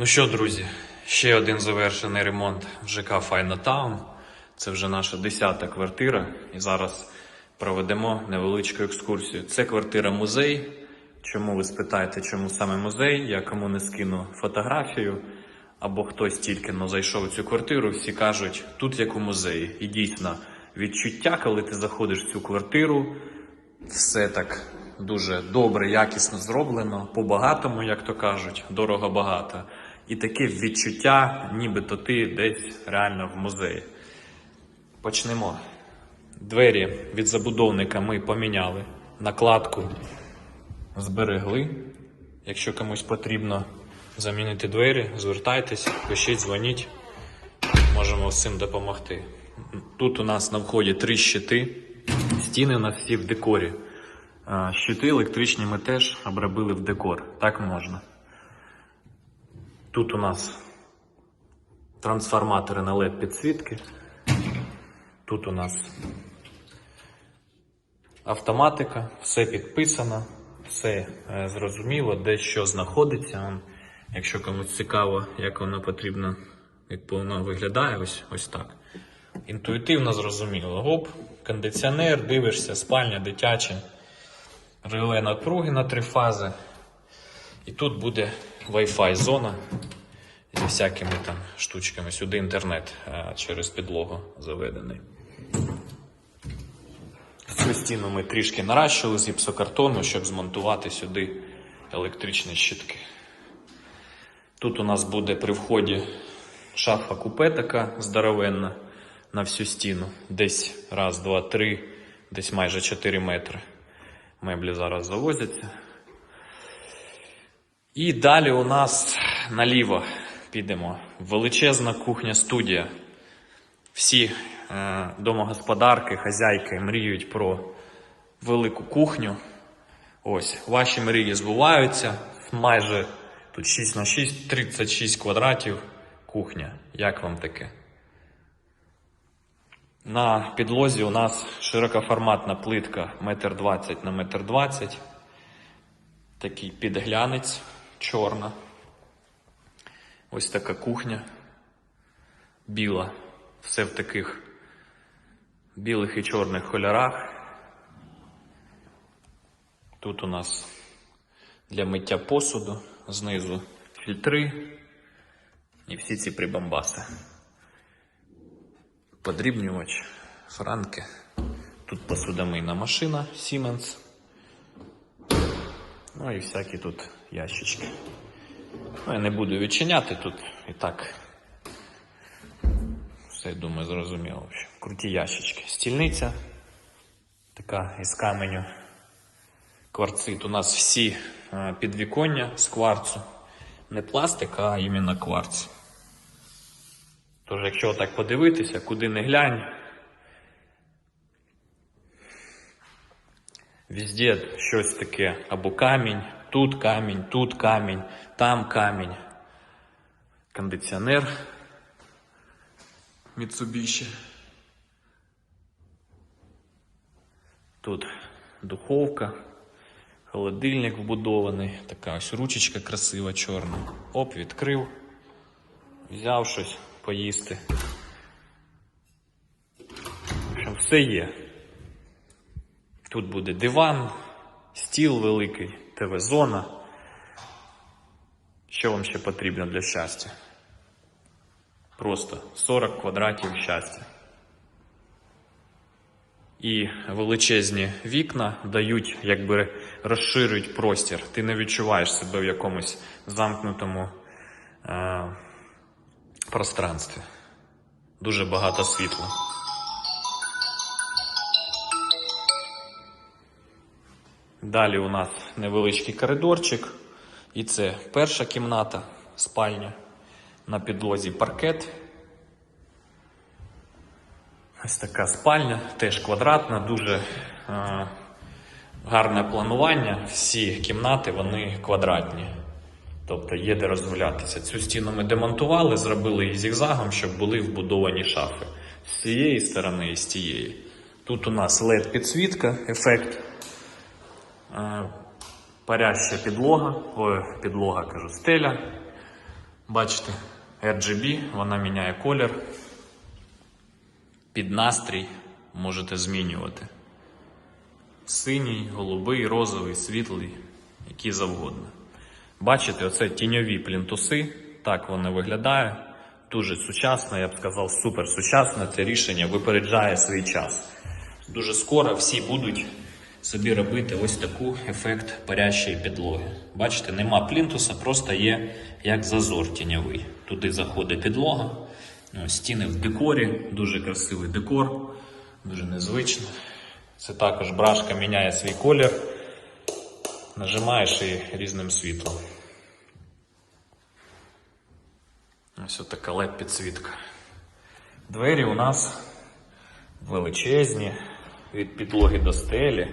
Ну що, друзі, ще один завершений ремонт в ЖК Файна Таун. Це вже наша десята квартира, і зараз проведемо невеличку екскурсію. Це квартира музей. Чому ви спитаєте, чому саме музей? Я кому не скину фотографію, або хтось тільки но зайшов у цю квартиру, всі кажуть, тут як у музеї. І дійсно, відчуття, коли ти заходиш в цю квартиру, все так дуже добре, якісно зроблено, по-багатому, як то кажуть, дорого багато. І таке відчуття, нібито ти десь реально в музеї. Почнемо. Двері від забудовника ми поміняли. Накладку зберегли. Якщо комусь потрібно замінити двері, звертайтесь, пишіть, дзвоніть. Можемо цим допомогти. Тут у нас на вході три щити. Стіни у нас всі в декорі. Щити електричні ми теж обробили в декор. Так можна. Тут у нас трансформатори на LED підсвітки. Тут у нас автоматика, все підписано, все е, зрозуміло, де що знаходиться. Якщо комусь цікаво, як воно потрібно, як воно виглядає, ось, ось так. Інтуїтивно зрозуміло. Гоп, кондиціонер, дивишся, спальня, дитяча, реле напруги на три фази. І тут буде Wi-Fi зона зі всякими там штучками. Сюди інтернет е, через підлогу заведений. Цю стіну ми трішки наращували з гіпсокартону, щоб змонтувати сюди електричні щитки. Тут у нас буде при вході шафа купе така здоровенна на всю стіну. Десь раз, два, три, десь майже 4 метри. Меблі зараз завозяться. І далі у нас наліво підемо. Величезна кухня-студія. Всі е, домогосподарки, хазяйки мріють про велику кухню. Ось, ваші мрії збуваються. Майже тут 6 на 6, 36 квадратів кухня. Як вам таке? На підлозі у нас широкоформатна плитка 1,20 на 1,20 м. Такий підглянець чорна. Ось така кухня. Біла. Все в таких білих і чорних кольорах. Тут у нас для миття посуду, знизу фільтри і всі ці прибамбаси. Подрібнювач, франки. Тут посудомийна машина Siemens. Ну і всякі тут ящички. Ну, я не буду відчиняти тут і так. Все, думаю, зрозуміло. Круті ящички. Стільниця. Така із каменю. Кварцит. У нас всі е, підвіконня з кварцу. Не пластик, а іменно кварц. Тож, якщо так подивитися, куди не глянь, Везде щось таке, або камінь, тут камінь, тут камінь, там камінь. Кондиціонер Mitsubishi. Тут духовка, холодильник вбудований, така ось ручечка красива, чорна. Оп, відкрив, взяв щось поїсти. В все є. Тут буде диван, стіл великий, ТВ-зона. Що вам ще потрібно для щастя? Просто 40 квадратів щастя. І величезні вікна дають, якби розширюють простір. Ти не відчуваєш себе в якомусь замкнутому е- пространстві. Дуже багато світла. Далі у нас невеличкий коридорчик. І це перша кімната, спальня. На підлозі паркет. Ось така спальня, теж квадратна, дуже е, гарне планування. Всі кімнати вони квадратні. Тобто є де розгулятися. Цю стіну ми демонтували, зробили її зігзагом, щоб були вбудовані шафи. З цієї сторони і з тієї. Тут у нас LED підсвітка, ефект Паряща підлога, ой, підлога кажу, стеля. Бачите, RGB, вона міняє колір. Під настрій можете змінювати. Синій, голубий, розовий, світлий, який завгодно. Бачите, оце тіньові плінтуси. Так воно виглядає. Дуже сучасно, я б сказав, супер сучасно. Це рішення випереджає свій час. Дуже скоро всі будуть собі робити ось таку ефект парящої підлоги. Бачите, нема плінтуса, просто є як зазор тіньовий. Туди заходить підлога. Ось стіни в декорі, дуже красивий декор, дуже незвично. Це також брашка міняє свій колір. Нажимаєш і різним світлом. Ось така led підсвітка. Двері у нас величезні, від підлоги до стелі.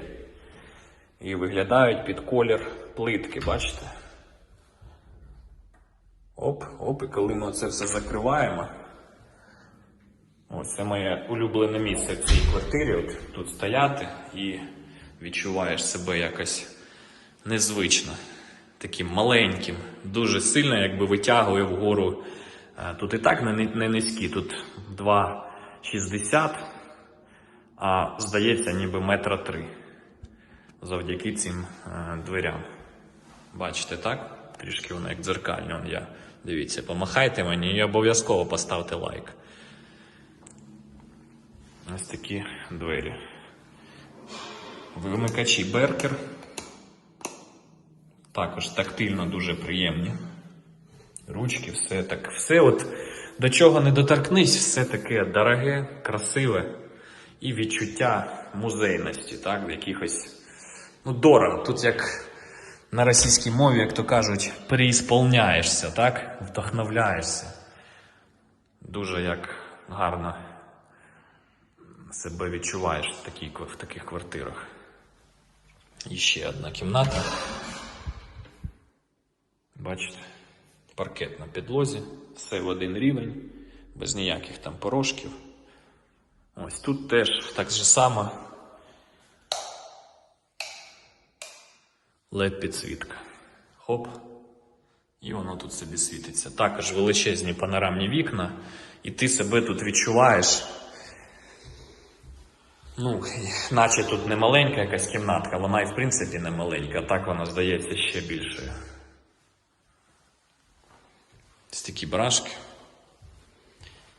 І виглядають під колір плитки, бачите? Оп, оп, і коли ми це все закриваємо. Ось це моє улюблене місце в цій квартирі. От тут стояти і відчуваєш себе якось незвично, таким маленьким, дуже сильно, якби витягує вгору. Е, Тут і так не, ни- не низькі, тут 2,60, а здається, ніби метра три завдяки цим е, дверям. Бачите, так? Трішки воно як дзеркальне. Он я. Дивіться, помахайте мені і обов'язково поставте лайк. Ось такі двері. Вимикачі Беркер. Також тактильно дуже приємні. Ручки, все так. Все от до чого не доторкнись, все таке дороге, красиве і відчуття музейності, так, в якихось. Ну, дорого. Тут як на російській мові, як то кажуть, переісполняєшся, так? Вдохновляєшся. Дуже як гарно себе відчуваєш в, такій, в таких квартирах. І ще одна кімната. Бачите? Паркет на підлозі, все в один рівень, без ніяких там порошків. Ось тут теж так же само led підсвітка. Хоп. І воно тут собі світиться. Також величезні панорамні вікна, і ти себе тут відчуваєш. Ну, наче тут не маленька якась кімнатка, вона і в принципі не маленька, так вона здається ще більшою. Ось такі брашки.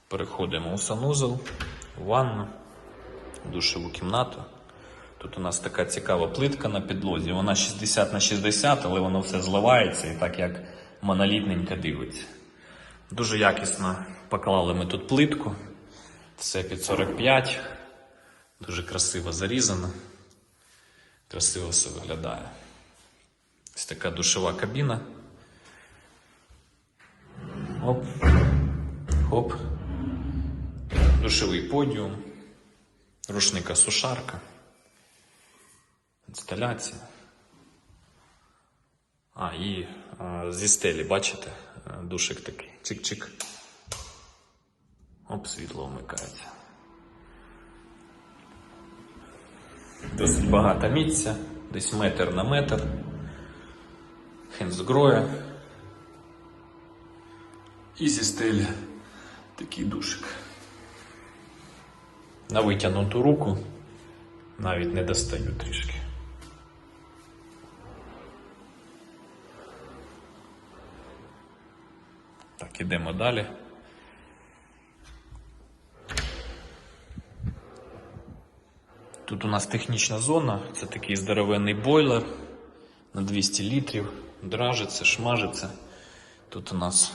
Переходимо у санузел, у ванну, в душову кімнату. Тут у нас така цікава плитка на підлозі. Вона 60 на 60, але воно все зливається і так як монолітненько дивиться. Дуже якісно поклали ми тут плитку. Все під 45. Дуже красиво зарізано. Красиво все виглядає. Ось така душова кабіна. Оп. Хоп. Душовий подіум. Рушника сушарка. Інсталяція. А, і а, зі стелі, бачите? Е, Душик такий. Чик-чик. Оп, світло вмикається. Досить багато місця, десь метр на метр. Хензгроя. І зі стелі такий душик. На витягнуту руку навіть не достаю трішки. Так, ідемо далі. Тут у нас технічна зона, це такий здоровенний бойлер на 200 літрів, дражиться, шмажиться. Тут у нас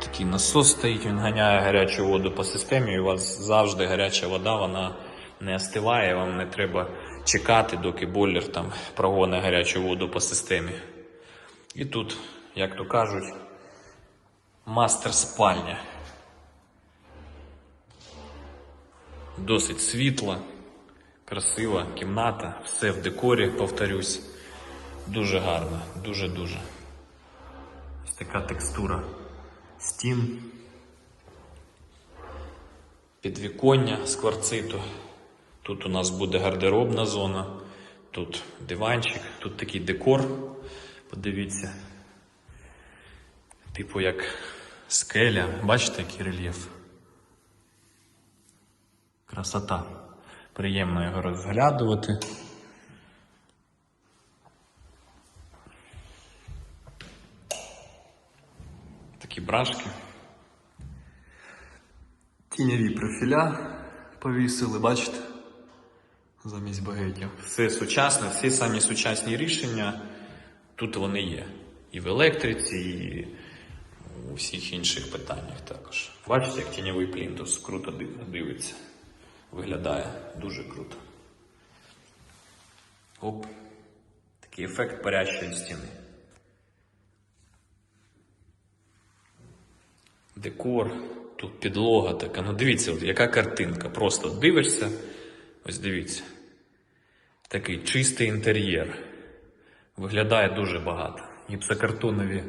такий насос стоїть, він ганяє гарячу воду по системі, і у вас завжди гаряча вода, вона не остиває, вам не треба чекати, доки бойлер там прогоне гарячу воду по системі. І тут, як то кажуть, мастер спальня. Досить світла, красива кімната, все в декорі, повторюсь. Дуже гарно, дуже-дуже. Ось така текстура стін. Підвіконня з кварциту. Тут у нас буде гардеробна зона, тут диванчик, тут такий декор. Подивіться. Типу як скеля. Бачите, який рельєф? Красота. Приємно його розглядувати. Такі брашки. Тіньові профіля повісили, бачите? Замість багетів. Все сучасне, всі самі сучасні рішення тут вони є. І в електриці, і у всіх інших питаннях також. Бачите, як тіньовий плінтус круто дивиться. Виглядає дуже круто. Оп. Такий ефект парящої стіни. Декор, тут підлога така. Ну дивіться, от яка картинка. Просто дивишся. Ось дивіться. Такий чистий інтер'єр. Виглядає дуже багато. Гіпсокартонові.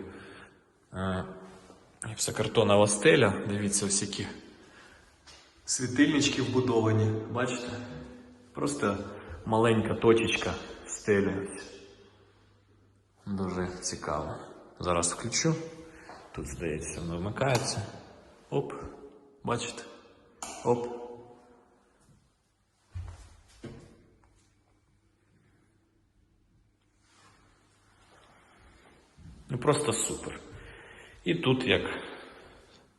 Е, Гіпсокартонова стеля. Дивіться, ось які світильнички вбудовані. Бачите? Просто маленька точечка стелі. Дуже цікаво. Зараз включу. Тут, здається, воно вмикається. Оп. Бачите? Оп. Ну просто супер. І тут як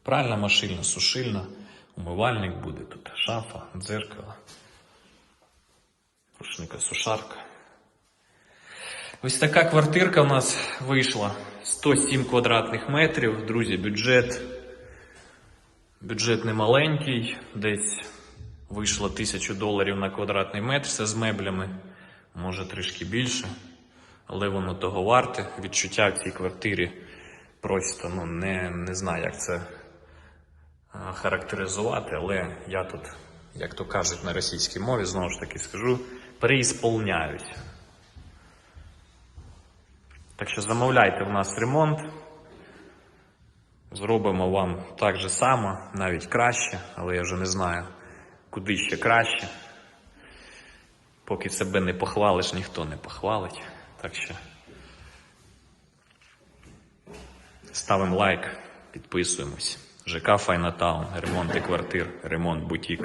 пральна машина, сушильна, умивальник буде, тут шафа, дзеркало, рушника сушарка. Ось така квартирка у нас вийшла. 107 квадратних метрів. Друзі, бюджет. Бюджет не маленький, десь вийшло 1000 доларів на квадратний метр. Це з меблями, може трішки більше. Але воно того варте. Відчуття в цій квартирі просто ну, не, не знаю, як це характеризувати, але я тут, як то кажуть на російській мові, знову ж таки скажу, переісполняюсь. Так що замовляйте в нас ремонт. Зробимо вам так же само, навіть краще, але я вже не знаю, куди ще краще. Поки себе не похвалиш, ніхто не похвалить. Так що ставимо лайк, підписуємось. ЖК Файнатаун, ремонти квартир, ремонт бутік.